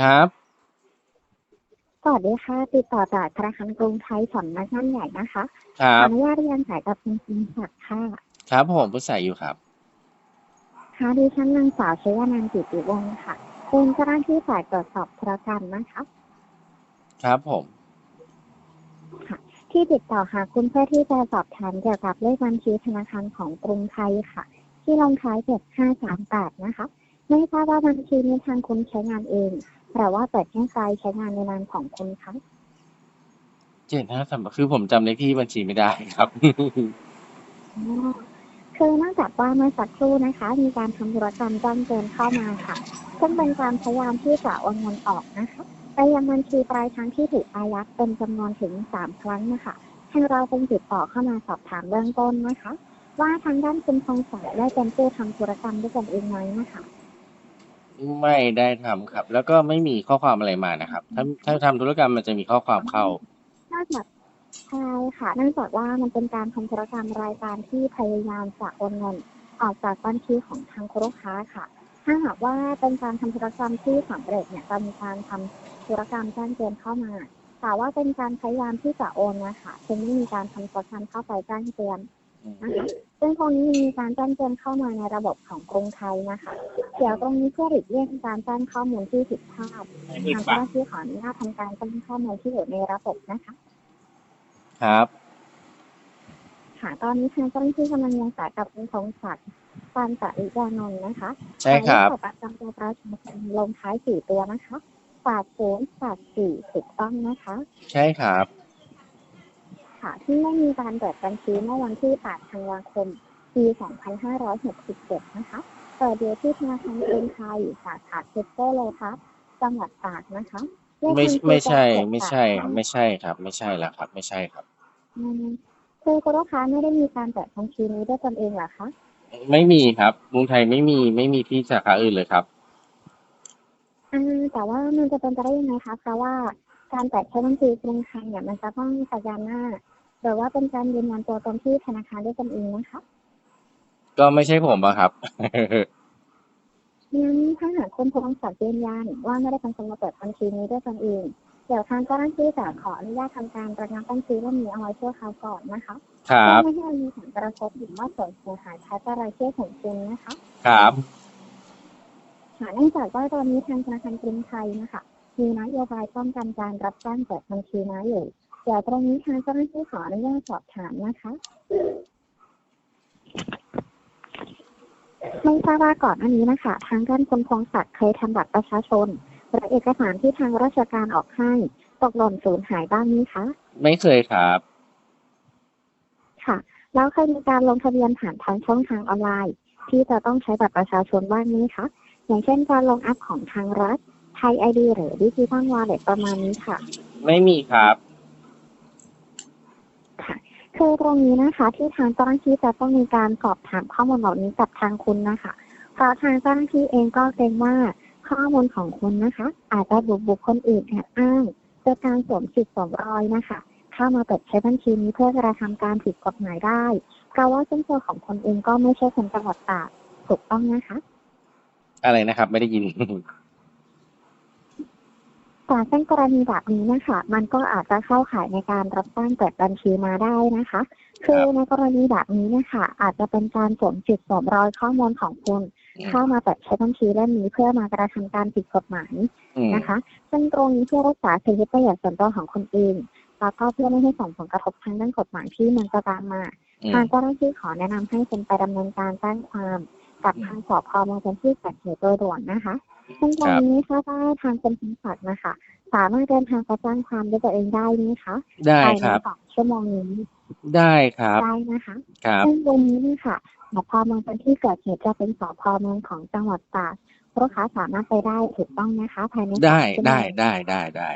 ครับ สวัสดีค่ะ ติดต่อจากธนาคารกรุงไทยสำนักงานใหญ่นะคะครัขอบ อนุญาตเรียนสายกับคุณจินศักดิ์ค่ะ ครับผมผู้ใส่อยู่ครับ ค่ะดิฉันนางสาวชยานันท์จิตติวงศ์ค่ะ เป็นเจ้าหน้าที่ฝ่ายตรวจสอบธุรกรรมนะคะ ครับผม ที่ติดต่อหาคุณเพื่อที่จะสอบถามเกี่ยวกับเลขบัญชีธนาคารของกรุงไทยค่ะ ที่ลงท้ายเจ็ดห้าสามแปดนะคะ ไม่ทราบว่าบัญชีนี้ทางคุณใช้งานเอง แต่ว่าเปิดให้ใครใช้งานในนามของคุณคะเจ็ดห้าสามคือผมจำเลขที่บัญชีไม่ได้ครับ อ๋อคือนอกจากว่าเมื่อสักครู่นะคะ มีการทำธุรกรรมจ้างเกินเข้ามาค่ะ ซึ่งเป็นการพยายามที่จะโอนเงินออกนะคะไปยังบัญชีปลายทางที่ถูกอายัดเป็นจำนวนถึงสามครั้งนะคะทางเราเป็นติดต่อเข้ามาสอบถามเบื้องต้นนะคะ ว่าทางด้านคุณทองศักดิ์ได้เป็นผู้ทำธุรกรรมด้วยตนเองไหมนะคะ ไม่ได้ทำครับ แล้วก็ไม่มีข้อความอะไรมานะครับ ถ้าถ้าทำธุรกรรมมันจะมีข้อความเข้า นอกจากใช่ค่ะเนื่องจากว่ามันเป็นการทำธุรกรรมรายการที่พยายามจะโอนเงินออกจากบัญชีของทางคุณลูกค้าค่ะ ถ้าหากว่าเป็นการทำธุรกรรมที่สำเร็จเนี่ยจะมีการทำธุรกรรมแจ้งเตือนเข้ามา แต่ว่าเป็นการพยายามที่จะโอนนะคะจึงไม่มีการทำธุรกรรมเข้าไปแจ้งเตือน ซึ่งตรงนี้มีการแจ้งเตือนเข้ามาในระบบของกรุงไทยนะคะเดี๋ยวตรงนี้เพื่อหลีกเลี่ยงการแจ้งข้อมูลที่ผิดพลาดทางเจ้าหน้าที่ขออนุญาตทำการแจ้งข้อมูลที่อยู่ในระบบนะคะ ครับ ค่ะตอนนี้ทางเจ้าหน้าที่กำลังยังสายกับคุณทงศักดิ์ปานจริยานนท์นะคะใช่ครับหมายเลขประจำตัวประชาชนลงท้ายสี่ตัวนะคะฝากศูนย์ฝากสี่ถูกต้องนะคะ ใช่ครับ ค่ะ ที่ไม่มีการเปิดบัญชีเมื่อวันที่ 8 ธันวาคม ปี 2567 นะคะ เปิดเดียวที่ธนาคารกรุงไทยสาขาเทสโก้โลทัสจังหวัดตากนะคะเลขไม่บัญชีไม่ใช่จะเกิดไม่จากใช่ครับไม่ใช่ครับ ไม่ใช่แล้วครับ ไม่ใช่ครับอืมคือคุณลูกค้าไม่ได้มีการเปิดบัญชีนี้ด้วยตนเองเหรอคะ ไม่มีครับกรุงไทยไม่มีไม่มีที่สาขาอื่นเลยครับอ่าแต่ว่ามันจะเป็นไปได้ยังไงคะเพราะว่าการแตะใช้บัญชีกรุงไทยเนี่ยมันจะต้องสัญญาณหน้า หรือว่าเป็นการยืนยันตัวตนที่ธนาคารด้วยตนเองนะคะก็ไม่ใช่ผมอะครับ งั้นถ้าหากคุณพงศักดิ์ยืนยันว่าไม่ได้เป็นคนมาเปิดบัญชีนี้ด้วยตนเอง เดี๋ยวทางเจ้าหน้าที่จะขออนุญาตทำการระงับบัญชีเรื่องนี้เอาไว้ชั่วคราวก่อนนะคะครัเพื่บอไม่ให้มีผลกระทบหรือว่าส่วนเสียหายภายใต้รายชื่อของคุณนะคะครับ ค่ะเนื่องจากว่าตอนนี้ทางธนาคารกรุงไทยนะคะมีนโยบายป้องกันการรับจ้างเปิดบัญชีนะอยู่ เดี๋ยวตรงนี้ทางเจ้าหน้าที่ขออนุญาตสอบถามนะคะไม่ทราบว่าก่อนอันนี้นะคะ ทางด้านคุณพงศักดิ์เคยทำบัตรประชาชนหรือเอกสารที่ทางราชการออกให้ตกหล่นสูญหายบ้างไหมคะ ไม่เคยครับ ค่ะ แล้วเคยมีการลงทะเบียนผ่านทางช่องทางออนไลน์ ที่จะต้องใช้บัตรประชาชนบ้างไหมคะ อย่างเช่นการลงแอปของทางรัฐไทยไอดีหรือดิจิทัลวอลเล็ตประมาณนี้ค่ะ ไม่มีครับ คือตรงนี้นะคะ ที่ทางเจ้าหน้าที่จะต้องมีการสอบถามข้อมูลเหล่านี้กับทางคุณนะคะ เพราะทางเจ้าหน้าที่เองก็เกรงว่าข้อมูลของคุณนะคะ อาจจะบุกบุคคลอื่นแอบอ้างเพื่อการสวมสิทธิ์สวมรอยนะคะ เข้ามาเปิดใช้บัญชีนี้เพื่อกระทำการผิดกฎหมายได้ เพราะว่าเส้นตัวของคนเองก็ไม่ใช่คนจังหวัดตากถูกต้องนะคะ อะไรนะครับ ไม่ได้ยิน แต่เส้นกรณีแบบนี้นะคะมันก็อาจจะเข้าข่ายในการรับจ้างเปิดบัญชีมาได้นะคะ คือในกรณีแบบนี้เนี่ยค่ะอาจจะเป็นการสวมจิตสวมรอยข้อมูลของคุณอืมเข้ามาเปิดใช้บัญชีเล่มนี้เพื่อมากระทำการผิดกฎหมายอืมนะคะ ซึ่งตรงนี้เพื่อรักษาสิทธิประโยชน์ส่วนตัวของคนเองแล้วก็เพื่อไม่ให้ส่งผลกระทบทางด้านกฎหมายที่มันจะตามมาอืมทางเจ้าหน้าที่ขอแนะนำให้คุณไปดำเนินการแจ้งความกับทางสพเมืองเป็นที่เกิดเหตุโดยด่วนนะคะซึ่งตรงนี้ถ้าได้ทางเป็นพิสัตนะคะ สามารถเดินทางไปแจ้งความด้วยตัวเองได้ไหมคะได้ภายในครับสองชั่วโมงนี้ได้ครับได้นะคะครับซึ่งตรงนี้เนี่ยค่ะสพเมืองเป็นที่เกิดเหตุจะเป็นสพเมืองของจังหวัดตากลูกค้าสามารถไปได้ถูกต้องนะคะภายในสองได้ชั่วโมงได้ได้ได้ได้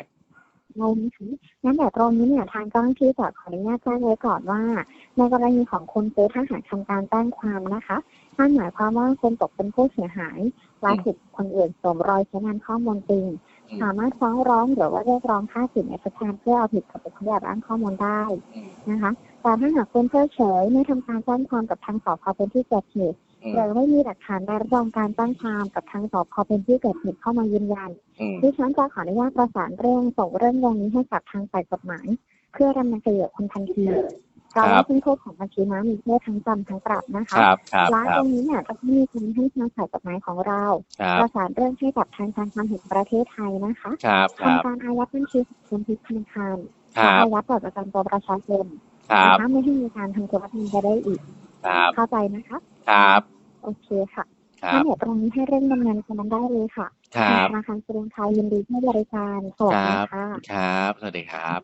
งงนะคะงั้นเดี๋ยวตรงนี้เนี่ยทางเจ้าหน้าที่จะขออนุญาตแจ้งไว้ก่อนว่า ในกรณีของคุณซื้อถ้าหากทำการแจ้งความนะคะนั่นหมายความว่าคุณตกเป็นผู้เสียหายและถูกคนอื่นสวมรอยใช้งานข้อมูลจริงอืม สามารถฟ้องร้องหรือว่าเรียกร้องค่าสินไหมทดแทนเพื่อเอาผิดกับบุคคลที่แอบอ้างข้อมูลได้อืมนะคะแต่ถ้าหากเป็นเพิกเฉยไม่ทำการแจ้งความกับทางสพเป็นที่เกิดเหตุอืมหรือไม่มีหลักฐานการรับรองการแจ้งความกับทางสพเป็นที่เกิดเหตุเข้ามายืนยันอืมดิฉันจะขออนุญาตประสานเรื่องส่งเรื่องเรื่องนี้ให้กับทางฝ่ายกฎหมาย เพื่อดำเนินคดีกับคุณทันที เพราะว่าซึ่งโทษของบัญชีม้ามีโทษทั้งจำทั้งปรับนะคะครับครับและครัตบรงนี้เนี่ยจะมีการให้ทางฝ่ายกฎหมายของเราครับประสานเรื่องให้กับทางการความเห็นประเทศไทยนะคะครับครับทำการอายัดบัญชีของคุณธนาคารครัและบอายัดบัตรประจำตัวประชาชนครับนะคะไม่ให้มีการทำธุรกรรมใดๆอีกครับเข้าใจนะคะครับ โอเคค่ะครัถ้าบเหตุตรงนี้ให้เร่งดำเนินการได้เลยค่ะครับธนาคารกรุงไทยยินดีให้บริการสวัสดีค่ะครับ สวัสดีครับ